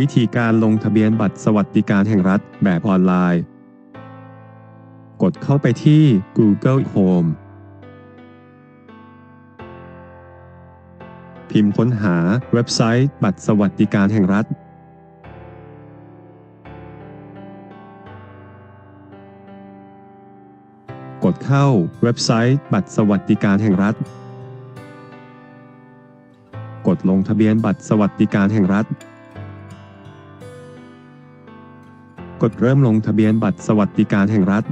วิธีการลงทะเบียนบัตรสวัสดิการแห่งรัฐแบบออนไลน์ กดเข้าไปที่ Google Home พิมพ์ค้นหาเว็บไซต์บัตรสวัสดิการแห่งรัฐ กดเข้าเว็บไซต์บัตรสวัสดิการแห่งรัฐ กดลงทะเบียนบัตรสวัสดิการแห่งรัฐ กดเริ่มลงทะเบียนบัตรสวัสดิการแห่งรัฐ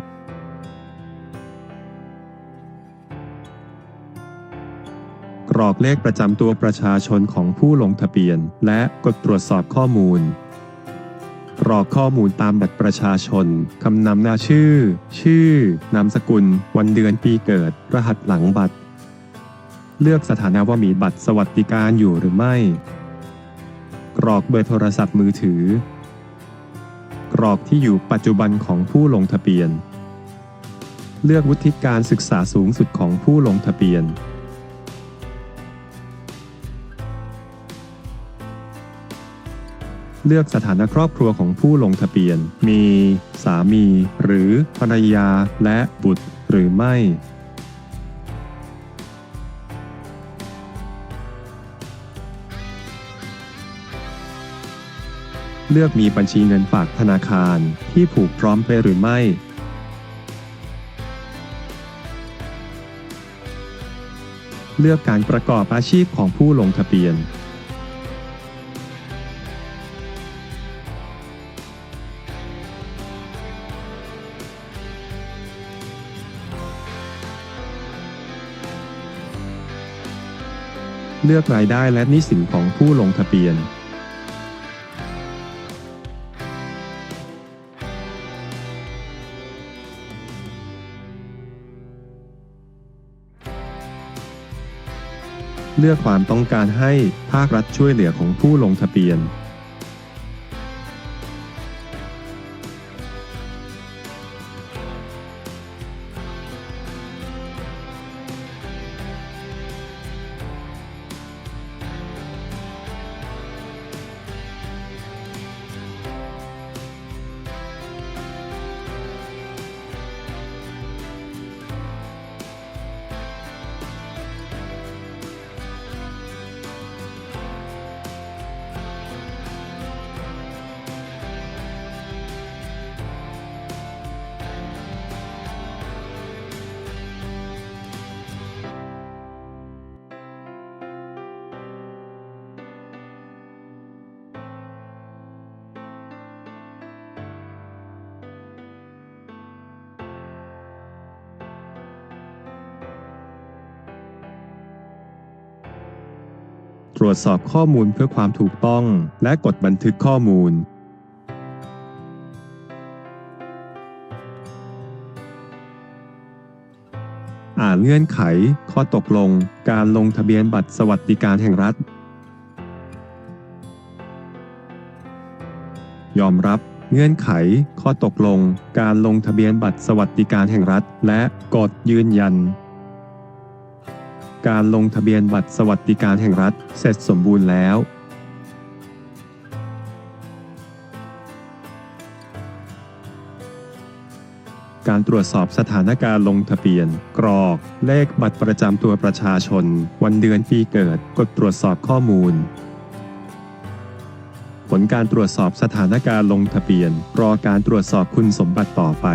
กรอกเลขประจำตัวประชาชนของผู้ลงทะเบียน และกดตรวจสอบข้อมูลกรอกข้อมูลตามบัตรประชาชน คำนำหน้าชื่อ ชื่อ นามสกุล วันเดือนปีเกิด รหัสหลังบัตร เลือกสถานะว่ามีบัตรสวัสดิการอยู่หรือไม่ กรอกเบอร์โทรศัพท์มือถือ รอกที่อยู่ปัจจุบันของผู้ลงทะเบียน เลือกวุฒิการศึกษาสูงสุดของผู้ลงทะเบียน เลือกสถานะครอบครัวของผู้ลงทะเบียน มี สามี หรือภรรยาและบุตรหรือไม่ เลือกมีบัญชีเงินฝากธนาคารที่ผูกพร้อมไปหรือไม่ เลือกการประกอบอาชีพของผู้ลงทะเบียน เลือกรายได้และนี้สินของผู้ลงทะเบียน เลือกความต้องการให้ภาครัฐช่วยเหลือของผู้ลงทะเบียน ตรวจสอบข้อมูลเพื่อความถูกต้อง และกดบันทึกข้อมูล อ่านเงื่อนไข ข้อตกลง การลงทะเบียนบัตรสวัสดิการแห่งรัฐ ยอมรับเงื่อนไข ข้อตกลง การลงทะเบียนบัตรสวัสดิการแห่งรัฐ และกดยืนยัน การลงทะเบียนบัตรสวัสดิการแห่งรัฐเสร็จสมบูรณ์แล้ว การตรวจสอบสถานการลงทะเบียน กรอกเลขบัตรประจำตัวประชาชน วันเดือนปีเกิด กดตรวจสอบข้อมูล ผลการตรวจสอบสถานการลงทะเบียน รอการตรวจสอบคุณสมบัติต่อไป